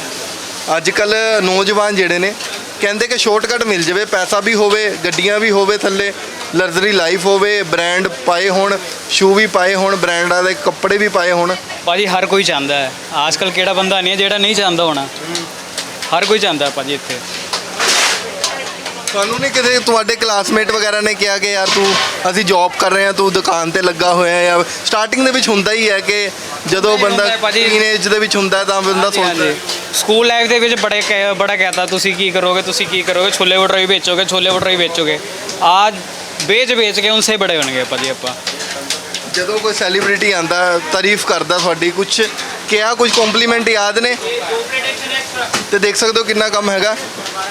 ਅੱਜ ਕੱਲ ਨੌਜਵਾਨ ਜਿਹੜੇ ਨੇ ਕਹਿੰਦੇ ਕਿ ਸ਼ਾਰਟਕਟ ਮਿਲ ਜਾਵੇ ਪੈਸਾ ਵੀ ਹੋਵੇ ਗੱਡੀਆਂ ਵੀ ਹੋਵੇ ਥੱਲੇ ਲਗਜ਼ਰੀ ਲਾਈਫ ਹੋਵੇ ਬ੍ਰਾਂਡ ਪਾਏ ਹੋਣ ਸ਼ੂ ਵੀ ਪਾਏ ਹੋਣ ਬ੍ਰਾਂਡਾਂ ਦੇ ਕੱਪੜੇ ਵੀ ਪਾਏ ਹੋਣ ਭਾਜੀ ਹਰ ਕੋਈ ਚਾਹੁੰਦਾ ਹੈ ਅੱਜ ਕੱਲ ਕਿਹੜਾ ਬੰਦਾ ਨਹੀਂ ਹੈ ਜਿਹੜਾ ਨਹੀਂ ਚਾਹੁੰਦਾ ਹੋਣਾ ਹਰ ਕੋਈ ਚਾਹੁੰਦਾ ਹੈ ਭਾਜੀ ਇੱਥੇ। ਤੁਹਾਨੂੰ ਨਹੀਂ ਕਿਤੇ ਤੁਹਾਡੇ ਕਲਾਸਮੇਟ ਵਗੈਰਾ ਨੇ ਕਿਹਾ ਕਿ ਯਾਰ ਤੂੰ ਅਸੀਂ ਜੌਬ ਕਰ ਰਹੇ ਹਾਂ ਤੂੰ ਦੁਕਾਨ ਤੇ ਲੱਗਾ ਹੋਇਆ ਹੈ ਜਾਂ ਸਟਾਰਟਿੰਗ ਦੇ ਵਿੱਚ ਹੁੰਦਾ ਹੀ ਹੈ ਕਿ ਜਦੋਂ ਬੰਦਾ ਹੁੰਦਾ ਹੈ ਭਾਜੀ। ਟੀਨੇਜ ਦੇ ਵਿੱਚ ਹੁੰਦਾ ਹੈ ਤਾਂ ਬੰਦਾ ਸੋਚਦਾ ਹੈ। ਸਕੂਲ ਲਾਈਫ ਦੇ ਵਿੱਚ ਬੜੇ ਕਹਿ- ਬੜਾ ਕਹਤਾ ਤੁਸੀਂ ਕੀ ਕਰੋਗੇ ਤੁਸੀਂ ਕੀ ਕਰੋਗੇ ਛੋਲੇ ਭਟੂਰੇ ਵੀ ਵੇਚੋਗੇ ਛੋਲੇ ਭਟੂਰੇ ਵੀ ਵੇਚੋਗੇ। ਆਜ ਵੇਚ ਵੇਚ ਕੇ ਉਨਸੇ ਬੜੇ ਬਣ ਗਏ ਭਾਜੀ ਆਪਾਂ। ਜਦੋਂ ਕੋਈ ਸੈਲੀਬ੍ਰਿਟੀ ਆਂਦਾ ਤਾਰੀਫ ਕਰਦਾ ਤੁਹਾਡੀ ਕੁਝ ਕਿਹਾ ਕੁਝ ਕੰਪਲੀਮੈਂਟ ਯਾਦ ਨੇ। ਤੇ ਦੇਖ ਸਕਦੇ ਹੋ ਕਿੰਨਾ ਕੰਮ ਹੈਗਾ।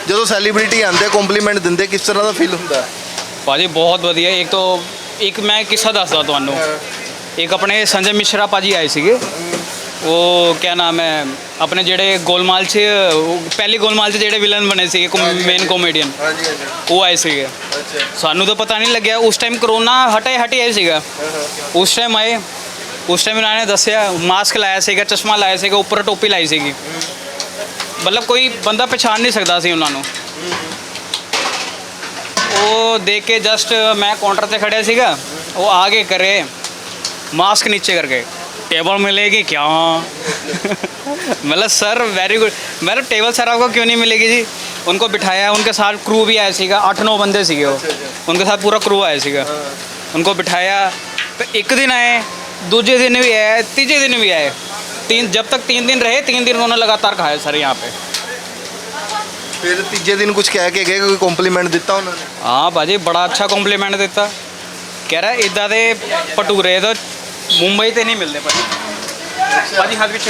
ਜਦੋਂ ਸੈਲੀਬ੍ਰਿਟੀ ਆਂਦੇ ਕੰਪਲੀਮੈਂਟ ਦਿੰਦੇ ਕਿਸ ਤਰ੍ਹਾਂ ਦਾ ਫੀਲ ਹੁੰਦਾ? ਭਾਜੀ ਬਹੁਤ ਵਧੀਆ। ਇੱਕ ਤੋਂ ਇੱਕ ਮੈਂ ਕਿੱਸਾ ਦੱਸਦਾ ਤੁਹਾਨੂੰ। ਇੱਕ ਆਪਣੇ ਸੰਜੇ ਮਿਸ਼ਰਾ ਭਾਜੀ ਆਏ ਸੀਗੇ। ਉਹ ਕਿਆ ਨਾਮ ਹੈ ਆਪਣੇ ਜਿਹੜੇ ਗੋਲਮਾਲ 'ਚ ਪਹਿਲੀ ਗੋਲਮਾਲ 'ਚ ਜਿਹੜੇ ਵਿਲਨ ਬਣੇ ਸੀਗੇ ਮੇਨ ਕਾਮੇਡੀਅਨ ਉਹ ਆਏ ਸੀਗੇ। ਸਾਨੂੰ ਤਾਂ ਪਤਾ ਨਹੀਂ ਲੱਗਿਆ। ਉਸ ਟਾਈਮ ਕਰੋਨਾ ਹਟੇ ਹਟੇ ਆਏ ਸੀਗਾ। ਉਸ ਟਾਈਮ ਆਏ। ਉਸ ਟਾਈਮ ਇਹਨਾਂ ਨੇ ਦੱਸਿਆ ਮਾਸਕ ਲਾਇਆ ਸੀਗਾ ਚਸ਼ਮਾ ਲਾਇਆ ਸੀਗਾ ਉੱਪਰ ਟੋਪੀ ਲਾਈ ਸੀਗੀ ਮਤਲਬ ਕੋਈ ਬੰਦਾ ਪਛਾਣ ਨਹੀਂ ਸਕਦਾ ਸੀ ਉਹਨਾਂ ਨੂੰ ਉਹ ਦੇਖ ਕੇ ਜਸਟ ਮੈਂ ਕਾਊਂਟਰ ਤੇ ਖੜਿਆ ਸੀਗਾ ਉਹ ਆ ਕੇ ਕਰੇ मास्क नीचे करके टेबल मिलेगी क्या मतलब सर वेरी गुड मैंने टेबल सर आपको क्यों नहीं मिलेगी जी उनको बिठाया उनके साथ क्रू भी आया सीगा अठ नौ बंदे सीगे वो उनके साथ पूरा क्रू आया सीगा उनको बिठाया फिर एक दिन आए दूसरे दिन भी आए तीसरे दिन भी आए तीन जब तक तीन दिन रहे तीन दिन उन्होंने लगातार खाया सर यहाँ पे ਫਿਰ ਤੀਜੇ ਦਿਨ ਕੁਝ ਕਹਿ ਕੇ ਗਏ ਕੋਈ ਕੰਪਲੀਮੈਂਟ ਦਿੱਤਾ ਉਹਨਾਂ ਨੇ ਹਾਂ ਭਾਜੀ ਬੜਾ ਅੱਛਾ ਕੰਪਲੀਮੈਂਟ ਦਿੱਤਾ ਕਹਿ ਰਿਹਾ ਇਦਾਂ ਦੇ ਭਟੂਰੇ ਤਾਂ ਮੁੰਬਈ ਤੇ ਨਹੀਂ ਮਿਲਦੇ ਭਾਜੀ ਭਾਜੀ ਹੱਥ ਵਿੱਚ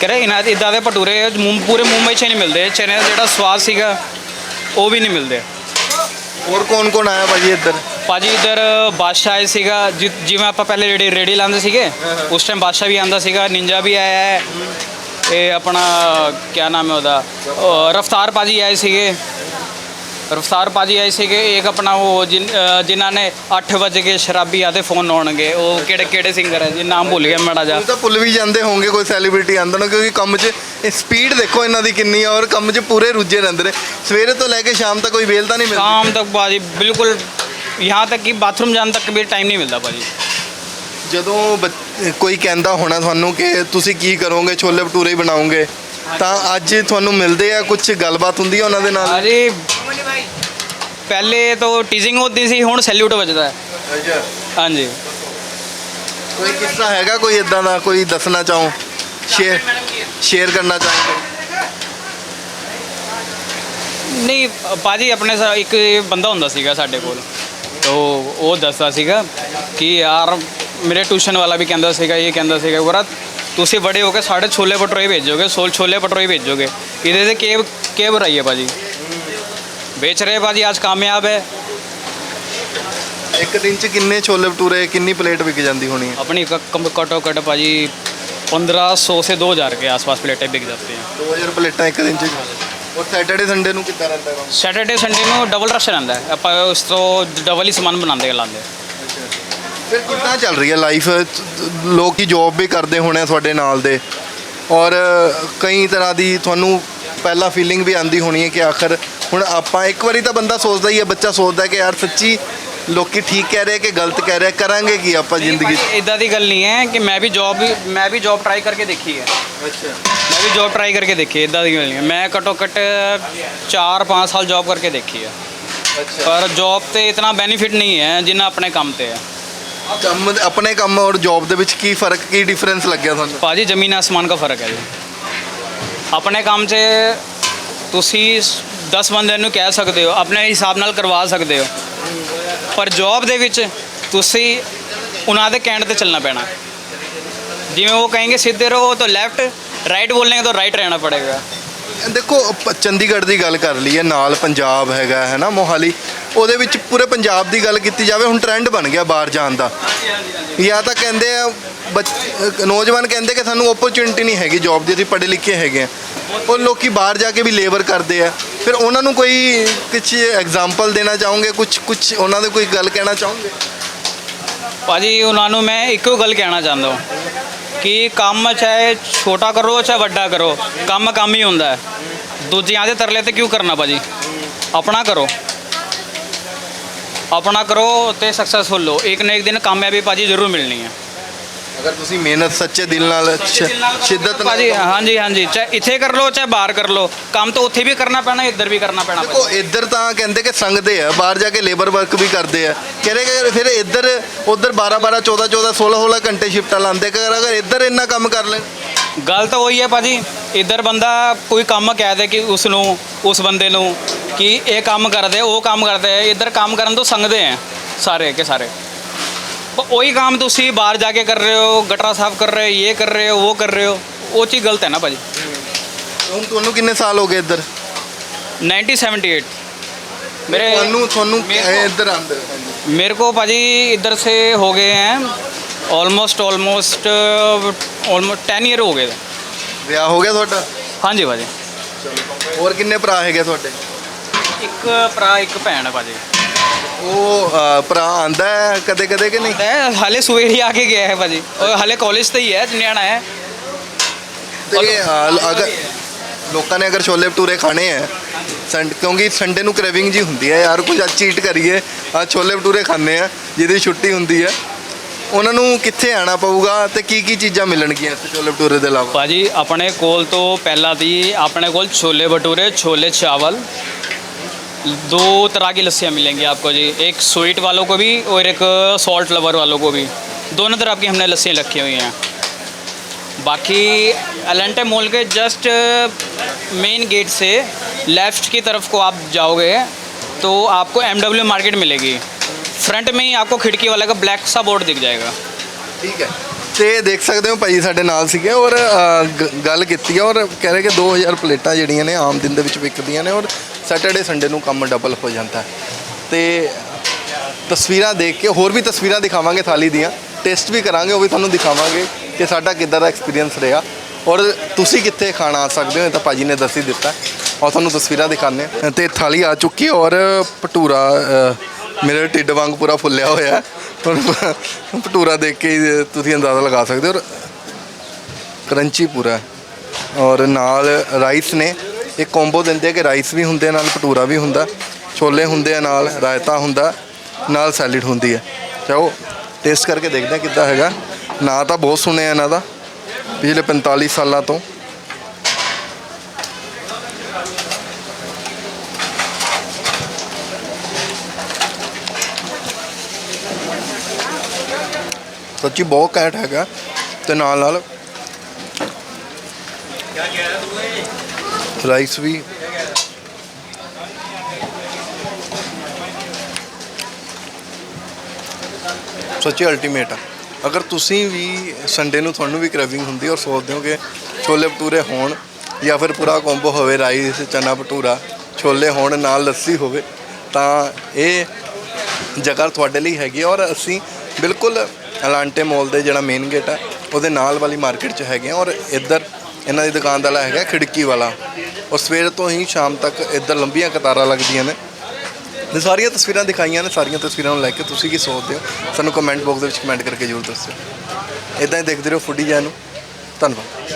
ਕਹਿ ਰਿਹਾ ਇਹਨਾਂ ਇਦਾਂ ਦੇ ਭਟੂਰੇ ਮੁੰ- ਪੂਰੇ ਮੁੰਬਈ 'ਚ ਨਹੀਂ ਮਿਲਦੇ ਚਨੇ ਦਾ ਜਿਹੜਾ ਸਵਾਦ ਸੀਗਾ ਉਹ ਵੀ ਨਹੀਂ ਮਿਲਦੇ ਹੋਰ ਕੌਣ ਕੌਣ ਆਇਆ ਭਾਜੀ ਇੱਧਰ? ਭਾਜੀ ਇੱਧਰ ਬਾਦਸ਼ਾਹ ਆਏ ਸੀਗਾ, ਜਿ- ਜਿਵੇਂ ਆਪਾਂ ਪਹਿਲੇ ਰੇੜੀ ਰੇੜੀ ਲਾਉਂਦੇ ਸੀਗੇ, ਉਸ ਟਾਈਮ ਬਾਦਸ਼ਾਹ ਵੀ ਆਂਦਾ ਸੀਗਾ, ਨਿੰਜਾ ਵੀ ਆਇਆ ਹੈ ਇਹ ਆਪਣਾ ਕੀ ਨਾਮ ਹੈ ਉਹਦਾ, ਅਹ ਰਫਤਾਰ ਭਾਜੀ ਆਏ ਸੀਗੇ। ਰਫਤਾਰ ਭਾਜੀ ਆਏ ਸੀਗੇ ਇੱਕ ਆਪਣਾ ਉਹ ਜਿਨ- ਅਹ ਜਿਨ੍ਹਾਂ ਨੇ 8 ਵਜੇ ਕੇ ਸ਼ਰਾਬੀ ਆਦੇ ਫੋਨ ਆਉਣਗੇ ਉਹ ਕਿਹੜੇ ਕਿਹੜੇ ਸਿੰਗਰ ਹੈ ਜੀ ਨਾਮ ਭੁੱਲ ਗਿਆ ਮਾੜਾ ਜਾ ਤੁਸੀਂ ਤਾਂ ਭੁੱਲ ਵੀ ਜਾਂਦੇ ਹੋਵੋਗੇ ਕੋਈ ਸੈਲੀਬ੍ਰਿਟੀ ਆਂਦਾ ਨਾ ਕਿਉਂਕਿ ਕੰਮ 'ਚ ਇਹ ਸਪੀਡ ਦੇਖੋ ਇਹਨਾਂ ਦੀ ਕਿੰਨੀ ਹੈ ਔਰ ਕੰਮ 'ਚ ਪੂਰੇ ਰੁੱਝੇ ਰਹਿੰਦੇ ਨੇ ਸਵੇਰੇ ਤੋਂ ਲੈ ਕੇ ਸ਼ਾਮ ਤੱਕ ਕੋਈ ਵੇਲ ਤਾਂ ਨਹੀਂ ਮਿਲਦੀ शाम तक भाजी बिल्कुल यहाँ तक कि बाथरूम जाने तक भी टाइम नहीं मिलता भाजी ਜਦੋਂ ਬੱਚ- ਕੋਈ ਕਹਿੰਦਾ ਹੋਣਾ ਤੁਹਾਨੂੰ ਕਿ ਤੁਸੀਂ ਕੀ ਕਰੋਗੇ ਛੋਲੇ ਭਟੂਰੇ ਹੀ ਬਣਾਓਗੇ ਤਾਂ ਅੱਜ ਤੁਹਾਨੂੰ ਮਿਲਦੇ ਆ ਕੁਝ ਗੱਲਬਾਤ ਹੁੰਦੀ ਹੈ ਉਹਨਾਂ ਦੇ ਨਾਲ अरे ਪਹਿਲੇ ਤੋਂ ਟੀਜ਼ਿੰਗ ਹੁੰਦੀ ਸੀ ਹੁਣ ਸੈਲੂਟ ਵੱਜਦਾ ਹੈ। ਅੱਛਾ। ਹਾਂਜੀ। ਕੋਈ ਕਿੱਸਾ ਹੈਗਾ ਕੋਈ ਇਦਾਂ ਦਾ ਕੋਈ ਦੱਸਣਾ ਚਾਹੋ? ਸ਼ੇਅਰ ਸ਼ੇਅਰ ਕਰਨਾ ਚਾਹੋ ਨਹੀਂ ਬਾਜੀ ਆਪਣੇ ਸਾ- ਇੱਕ ਬੰਦਾ ਹੁੰਦਾ ਸੀਗਾ ਸਾਡੇ ਕੋਲ। ਤੋ ਉਹ ਦੱਸਦਾ ਸੀਗਾ ਕਿ ਯਾਰ ਮੇਰੇ ਟਿਊਸ਼ਨ ਵਾਲਾ ਵੀ ਕਹਿੰਦਾ ਸੀਗਾ ਇਹ ਕਹਿੰਦਾ ਸੀਗਾ ਬਰਾ ਤੁਸੀਂ ਬੜੇ ਹੋ ਕੇ ਸਾਡੇ ਛੋਲੇ ਪਟਰੋਏ ਭੇਜੋਗੇ ਸੋਲ ਛੋਲੇ ਭਟੂਰੇ ਭੇਜੋਗੇ। ਇਹਦੇ ਤੇ ਕੇ ਕੇਵ ਰਹੀ ਹੈ ਬਾਜੀ ਭਾਜੀ ਵੇਚ ਰਹੇ ਭਾਜੀ ਅੱਜ ਕਾਮਯਾਬ ਹੈ ਇੱਕ ਦਿਨ 'ਚ ਕਿੰਨੇ ਛੋਲੇ ਭਟੂਰੇ ਕਿੰਨੀ ਪਲੇਟ ਵਿਕ ਜਾਂਦੀ ਹੋਣੀ ਹੈ अपनी क- कम- कटो कट भाजी पंद्रह सौ से दो हज़ार के आसपास प्लेटें बिक जाती हैं 2000 ਪਲੇਟਾਂ ਇੱਕ ਦਿਨ 'ਚ ਔਰ ਸੈਟਰਡੇ ਸੰਡੇ ਨੂੰ ਕਿੱਦਾਂ ਰਹਿੰਦਾ ਕੰਮ ਸੈਟਰਡੇ ਸੰਡੇ ਨੂੰ ਡਬਲ ਰਸ਼ ਰਹਿੰਦਾ ਹੈ ਆਪਾਂ ਉਸ ਤੋਂ ਡਬਲ ਹੀ ਸਮਾਨ ਬਣਾਉਂਦੇ ਲਾਉਂਦੇ ਫਿਰ ਕਿੱਦਾਂ ਚੱਲ ਰਹੀ ਹੈ ਲਾਈਫ ਲੋਕੀ ਜੌਬ ਵੀ ਕਰਦੇ ਹੋਣੇ ਆ ਤੁਹਾਡੇ ਨਾਲ ਦੇ ਔਰ ਕਈ ਤਰ੍ਹਾਂ ਦੀ ਤੁਹਾਨੂੰ ਪਹਿਲਾਂ ਫੀਲਿੰਗ ਵੀ ਆਂਦੀ ਹੋਣੀ ਹੈ ਕਿ ਆਖਰ ਹੁਣ ਆਪਾਂ ਇੱਕ ਵਾਰੀ ਤਾਂ ਬੰਦਾ ਸੋਚਦਾ ਹੀ ਹੈ ਬੱਚਾ ਸੋਚਦਾ ਕਿ ਯਾਰ ਸੱਚੀ ਲੋਕੀ ਠੀਕ ਕਹਿ ਰਹੇ ਕਿ ਗਲਤ ਕਹਿ ਰਹੇ ਕਰਾਂਗੇ ਕੀ ਆਪਾਂ ਜ਼ਿੰਦਗੀ 'ਚ? ਇਦਾਂ ਦੀ ਗੱਲ ਨਹੀਂ ਹੈ ਕਿ ਮੈਂ ਵੀ ਜੌਬ ਮੈਂ ਵੀ ਜੌਬ ਟਰਾਈ ਕਰਕੇ ਦੇਖੀ ਹੈ। ਅੱਛਾ। ਮੈਂ ਵੀ ਜੌਬ ਟਰਾਈ ਕਰਕੇ ਦੇਖੀ ਇਦਾਂ ਦੀ ਗੱਲ ਨਹੀਂ ਹੈ। ਮੈਂ ਘੱਟੋ ਘੱਟ 4-5 ਸਾਲ ਜੌਬ ਕਰਕੇ ਦੇਖੀ ਹੈ। ਅੱਛਾ। ਪਰ ਜੌਬ ਤੇ ਇਤਨਾ ਬੈਨੀਫਿਟ ਨਹੀਂ ਹੈ ਜਿੰਨਾ ਆਪਣੇ ਕੰਮ ਤੇ ਹੈ। ਕੰਮ ਆਪਣੇ ਕੰਮ ਔਰ ਜੌਬ ਦੇ ਵਿੱਚ ਕੀ ਫ਼ਰਕ ਕੀ ਡਿਫਰੈਂਸ ਲੱਗਿਆ ਤੁਹਾਨੂੰ? ਭਾਜੀ ਜ਼ਮੀਨ ਆਸਮਾਨ ਦਾ ਫ਼ਰਕ ਹੈ ਜੀ। ਆਪਣੇ ਕੰਮ 'ਚ ਤੁਸੀਂ 10 ਬੰਦਿਆਂ ਨੂੰ ਕਹਿ ਸਕਦੇ ਹੋ, ਆਪਣੇ ਹਿਸਾਬ ਨਾਲ ਕਰਵਾ ਸਕਦੇ ਹੋ। ਪਰ ਜੌਬ ਦੇ ਵਿੱਚ ਤੁਸੀਂ ਉਹਨਾਂ ਦੇ ਕਹਿਣ ਤੇ ਚੱਲਣਾ ਪੈਣਾ। ਜਿਵੇਂ ਉਹ ਕहेंगे ਸਿੱਧੇ ਰਹੋ ਤਾਂ ਲੈਫਟ ਰਾਈਟ ਬੋਲਣਗੇ ਤਾਂ ਰਾਈਟ ਰਹਿਣਾ ਪੜੇਗਾ। ਦੇਖੋ ਪ- ਚੰਡੀਗੜ੍ਹ ਦੀ ਗੱਲ ਕਰ ਲਈਏ, ਨਾਲ ਪੰਜਾਬ ਹੈਗਾ ਹੈ ਨਾ ਮੋਹਾਲੀ, ਉਹਦੇ ਵਿੱਚ ਪੂਰੇ ਪੰਜਾਬ ਦੀ ਗੱਲ ਕੀਤੀ ਜਾਵੇ, ਹੁਣ ਟ੍ਰੈਂਡ ਬਣ ਗਿਆ ਬਾਹਰ ਜਾਣ ਦਾ। ਜਾਂ ਤਾਂ ਕਹਿੰਦੇ ਆ, ਬੱਚ- ਅਹ ਨੌਜਵਾਨ ਕਹਿੰਦੇ ਕਿ ਸਾਨੂੰ ਓਪਰਚੁਨਿਟੀ ਨਹੀਂ ਹੈਗੀ ਜੌਬ ਦੀ, ਅਸੀਂ ਪੜ੍ਹੇ ਲਿਖੇ ਹੈਗੇ ਆ। ਉਹ ਲੋਕੀ ਬਾਹਰ ਜਾ ਕੇ ਵੀ ਲੇਬਰ ਕਰਦੇ ਆ। ਫਿਰ ਉਹਨਾਂ ਨੂੰ ਕੋਈ ਕੁਝ ਐਗਜ਼ਾਮਪਲ ਦੇਣਾ ਚਾਹੋਗੇ? ਕੁਝ ਕੁਝ ਉਹਨਾਂ ਦੇ ਕੋਈ ਗੱਲ ਕਹਿਣਾ ਚਾਹੋਗੇ? ਭਾਜੀ, ਉਹਨਾਂ ਨੂੰ ਮੈਂ ਇੱਕੋ ਗੱਲ ਕਹਿਣਾ ਚਾਹੁੰਦਾ ਹਾਂ ਕਿ ਕੰਮ ਚਾਹੇ ਛੋਟਾ ਕਰੋ, ਚਾਹੇ ਵੱਡਾ ਕਰੋ, ਕੰਮ ਕੰਮ ਹੀ ਹੁੰਦਾ ਹੈ। ਦੂਜਿਆਂ ਦੇ ਤਰਲੇ ਤੇ ਕਿਉਂ ਕਰਨਾ ਭਾਜੀ? ਆਪਣਾ ਕਰੋ। ਆਪਣਾ ਕਰੋ ਤੇ ਸਕਸੈਸਫੁਲ ਹੋ। ਇੱਕ ਨਾ ਇੱਕ ਦਿਨ ਕਾਮਯਾਬੀ ਭਾਜੀ ਜ਼ਰੂਰ ਮਿਲਣੀ ਹੈ। ਅਗਰ ਤੁਸੀਂ ਮਿਹਨਤ ਸੱਚੇ ਦਿਲ ਨਾਲ ਸ਼ਿੱਦਤ ਨਾਲ ਭਾਜੀ ਹਾਂਜੀ ਹਾਂਜੀ ਚਾਹੇ ਇੱਥੇ ਕਰ ਲਓ ਚਾਹੇ ਬਾਹਰ ਕਰ ਲਓ ਕੰਮ ਤਾਂ ਉੱਥੇ ਵੀ ਕਰਨਾ ਪੈਣਾ ਇੱਧਰ ਵੀ ਕਰਨਾ ਪੈਣਾ। ਦੇਖੋ ਇੱਧਰ ਤਾਂ ਕਹਿੰਦੇ ਕਿ ਸੰਗਦੇ ਆ ਬਾਹਰ ਜਾ ਕੇ ਲੇਬਰ ਵਰਕ ਵੀ ਕਰਦੇ ਆ। ਕਹਿੰਦੇ ਕਿ ਫਿਰ ਇੱਧਰ ਉੱਧਰ 12 12 14 14 16 16 ਘੰਟੇ ਸ਼ਿਫਟਾਂ ਲਾਉਂਦੇ ਕਿ ਅਗਰ ਇੱਧਰ ਇੰਨਾ ਕੰਮ ਕਰ ਲੈਣ? ਗੱਲ ਤਾਂ ਉਹੀ ਹੈ ਭਾਜੀ ਇੱਧਰ ਬੰਦਾ ਕੋਈ ਕੰਮ ਕਹਿ ਦੇ ਕਿ ਉਸ ਨੂੰ ਉਸ ਬੰਦੇ ਨੂੰ ਕਿ ਇਹ ਕੰਮ ਕਰਦੇ ਉਹ ਕੰਮ ਕਰਦੇ ਇੱਧਰ ਕੰਮ ਕਰਨ ਤੋਂ ਸੰਗਦੇ ਹੈ ਸਾਰੇ ਕੇ ਸਾਰੇ। ਉਹੀ ਕੰਮ ਤੁਸੀਂ ਬਾਹਰ ਜਾ ਕੇ ਕਰ ਰਹੇ ਹੋ ਗਟਰਾ ਸਾਫ਼ ਕਰ ਰਹੇ ਹੋ ਇਹ ਕਰ ਰਹੇ ਹੋ ਉਹ ਕਰ ਰਹੇ ਹੋ ਉਹ ਚੀਜ਼ ਗਲਤ ਹੈ ਨਾ ਭਾਜੀ ਹੁਣ ਤੁਹਾਨੂੰ ਕਿੰਨੇ ਸਾਲ ਹੋ ਗਏ ਇੱਧਰ 1978 मेरे ਤੁਹਾਨੂੰ ਤੁਹਾਨੂੰ मेरे को- ਇੱਧਰ ਆਂਦੇ मेरे को भाजी इधर से हो गए हैं almost almost almost ten year हो गए थे ਵਿਆਹ ਹੋ ਗਿਆ ਤੁਹਾਡਾ हाँ जी भाजी ਹੋਰ ਕਿੰਨੇ ਭਰਾ ਹੈਗੇ ਤੁਹਾਡੇ ਇੱਕ ਭਰਾ ਇੱਕ ਭੈਣ ਹੈ ਭਾਜੀ ਉਹ ਭਰਾ ਆਂਦਾ ਹੈ ਕਦੇ ਕਦੇ ਕਿ ਨਹੀਂ? ਮੈਂ ਹਾਲੇ ਸਵੇਰੇ ਹੀ ਆ ਕੇ ਗਿਆ ਹੈ ਭਾਜੀ। ਔਰ ਹਾਲੇ ਕਾਲਜ ਤੇ ਹੀ ਹੈ ਨਿਆਣਾ ਹੈ। ਤੇ ਅ, ਅਗਰ ਲੋਕਾਂ ਨੇ ਅਗਰ ਛੋਲੇ ਭਟੂਰੇ ਖਾਣੇ ਹੈ ਸੰਡ ਕਿਉਂਕਿ ਸੰਡੇ ਨੂੰ ਕ੍ਰੇਵਿੰਗ ਜੀ ਹੁੰਦੀ ਹੈ ਯਾਰ ਕੁਝ ਅੱਜ ਚੀਟ ਕਰੀਏ ਆ ਛੋਲੇ ਭਟੂਰੇ ਖਾਣੇ ਆ ਜਿਹਦੀ ਛੁੱਟੀ ਹੁੰਦੀ ਹੈ। ਉਹਨਾਂ ਨੂੰ ਕਿੱਥੇ ਆਣਾ ਪਊਗਾ ਤੇ ਕੀ ਕੀ ਚੀਜ਼ਾਂ ਮਿਲਣਗੀਆਂ ਇੱਥੇ ਛੋਲੇ ਭਟੂਰੇ ਦੇ ਇਲਾਵਾ? ਭਾਜੀ ਆਪਣੇ ਕੋਲ ਤੋਂ ਪਹਿਲਾਂ ਦੀ ਆਪਣੇ ਕੋਲ ਛੋਲੇ ਭਟੂਰੇ ਛੋਲੇ ਚਾਵਲ दो तरह की लस्सियाँ मिलेंगी आपको जी। एक स्वीट वालों को भी और एक सॉल्ट लवर वालों को भी। दोनों तरह की हमने लस्सियाँ रखी हुई हैं। बाकी एलेंटे मॉल के जस्ट मेन गेट से लेफ़्ट की तरफ़ को आप जाओगे तो आपको एमडब्ल्यू मार्केट मिलेगी। फ्रंट में ही आपको खिड़की वाले का ब्लैक सा बोर्ड दिख जाएगा। ठीक है। ਤੇ ਦੇਖ ਸਕਦੇ ਹੋ ਭਾਈ ਸਾਡੇ ਨਾਲ ਸੀਗੇ ਔਰ ਅ, ਗ- ਗੱਲ ਕੀਤੀ ਹੈ ਔਰ ਕਹਿ ਰਹੇ ਕਿ 2000 ਪਲੇਟਾਂ ਜਿਹੜੀਆਂ ਨੇ ਆਮ ਦਿਨ ਦੇ ਵਿੱਚ ਵਿਕਦੀਆਂ ਨੇ ਔਰ ਸੈਟਰਡੇ ਸੰਡੇ ਨੂੰ ਕੰਮ ਡਬਲ ਹੋ ਜਾਂਦਾ ਹੈ। ਤੇ ਤਸਵੀਰਾਂ ਦੇਖ ਕੇ ਹੋਰ ਵੀ ਤਸਵੀਰਾਂ ਦਿਖਾਵਾਂਗੇ ਥਾਲੀ ਦੀਆਂ। ਟੇਸਟ ਵੀ ਕਰਾਂਗੇ ਉਹ ਵੀ ਤੁਹਾਨੂੰ ਦਿਖਾਵਾਂਗੇ ਕਿ ਸਾਡਾ ਕਿੱਦਾਂ ਦਾ ਐਕਸਪੀਰੀਅੰਸ ਰਿਹਾ। ਔਰ ਤੁਸੀਂ ਕਿੱਥੇ ਖਾਣਾ ਆ ਸਕਦੇ ਹੋ ਇਹ ਤਾਂ ਭਾਜੀ ਨੇ ਦੱਸ ਹੀ ਦਿੱਤਾ। ਔਰ ਤੁਹਾਨੂੰ ਤਸਵੀਰਾਂ ਦਿਖਾਣੇ ਤੇ ਥਾਲੀ ਆ ਚੁੱਕੀ ਔਰ ਭਟੂਰਾ ਅ, ਮੇਰੇ ਢਿੱਡ ਵਾਂਗ ਪੂਰਾ ਫੁੱਲਿਆ ਹੋਇਆ ਤੁਹਾਨੂੰ ਔਰ ਭਟੂਰਾ ਦੇਖ ਕੇ ਹੀ ਤੁਸੀਂ ਅੰਦਾਜ਼ਾ ਲਗਾ ਸਕਦੇ ਹੋ ਔਰ ਕਰੰਚੀ ਪੂਰਾ ਹੈ। ਔਰ ਨਾਲ ਰਾਈਸ ਨੇ ਇੱਕ ਕੰਬੋ ਦਿੰਦੇ ਆ ਕਿ ਰਾਈਸ ਵੀ ਹੁੰਦੇ ਆ, ਨਾਲ ਭਟੂਰਾ ਵੀ ਹੁੰਦਾ ਛੋਲੇ ਹੁੰਦੇ ਆ ਨਾਲ ਰਾਇਤਾ ਹੁੰਦਾ ਨਾਲ ਸੈਲਿਡ ਹੁੰਦੀ ਹੈ। ਚਾਹੋ ਟੇਸਟ ਕਰਕੇ ਦੇਖਦੇ ਆ ਕਿੱਦਾਂ ਹੈਗਾ। ਨਾਂ ਤਾਂ ਬਹੁਤ ਸੁਣਿਆ ਇਹਨਾਂ ਦਾ ਪਿਛਲੇ 45 ਸਾਲਾਂ ਤੋਂ। ਸੱਚੀ ਬਹੁਤ ਘੈਂਟ ਹੈਗਾ ਤੇ ਨਾਲ ਨਾਲ ਰਾਈਸ ਵੀ। ਸੱਚੀ ਅਲਟੀਮੇਟ ਆ। ਅਗਰ ਤੁਸੀਂ ਵੀ ਸੰਡੇ ਨੂੰ ਤੁਹਾਨੂੰ ਵੀ ਕ੍ਰੈਵਿੰਗ ਹੁੰਦੀ ਔਰ ਸੋਚਦੇ ਹੋ ਕਿ ਛੋਲੇ ਭਟੂਰੇ ਹੋਣ ਜਾਂ ਫਿਰ ਪੂਰਾ ਕੰਬੋ ਹੋਵੇ ਰਾਈਸ ਚਨਾ ਭਟੂਰਾ, ਛੋਲੇ ਹੋਣ, ਨਾਲ ਲੱਸੀ ਹੋਵੇ, ਤਾਂ ਇਹ ਜਗ੍ਹਾ ਤੁਹਾਡੇ ਲਈ ਹੈਗੀ ਹੈ ਔਰ ਅਸੀਂ ਬਿਲਕੁਲ ਅਲਾਂਟੇ ਮਾਲ ਦੇ ਜਿਹੜਾ ਮੇਨ ਗੇਟ ਹੈ ਉਹਦੇ ਨਾਲ ਵਾਲੀ ਮਾਰਕੀਟ 'ਚ ਹੈਗੇ ਆ ਔਰ ਇੱਧਰ ਇਹਨਾਂ ਦੀ ਦੁਕਾਨ ਦਾ ਹੈਗਾ ਖਿੜਕੀ ਵਾਲਾ। ਔਰ ਸਵੇਰ ਤੋਂ ਹੀ ਸ਼ਾਮ ਤੱਕ ਇੱਧਰ ਲੰਬੀਆਂ ਕਤਾਰਾਂ ਲੱਗਦੀਆਂ ਨੇ। ਤੇ ਸਾਰੀਆਂ ਤਸਵੀਰਾਂ ਦਿਖਾਈਆਂ ਨੇ, ਸਾਰੀਆਂ ਤਸਵੀਰਾਂ ਨੂੰ ਲੈ ਕੇ ਤੁਸੀਂ ਕੀ ਸੋਚਦੇ ਹੋ? ਸਾਨੂੰ ਕਮੈਂਟ ਬਾਕਸ ਦੇ ਵਿੱਚ ਕਮੈਂਟ ਕਰਕੇ ਜ਼ਰੂਰ ਦੱਸਿਓ। ਇਦਾਂ ਹੀ ਦੇਖਦੇ ਰਹੋ ਫੁੱਡੀ ਜੈ ਨੂੰ। ਧੰਨਵਾਦ।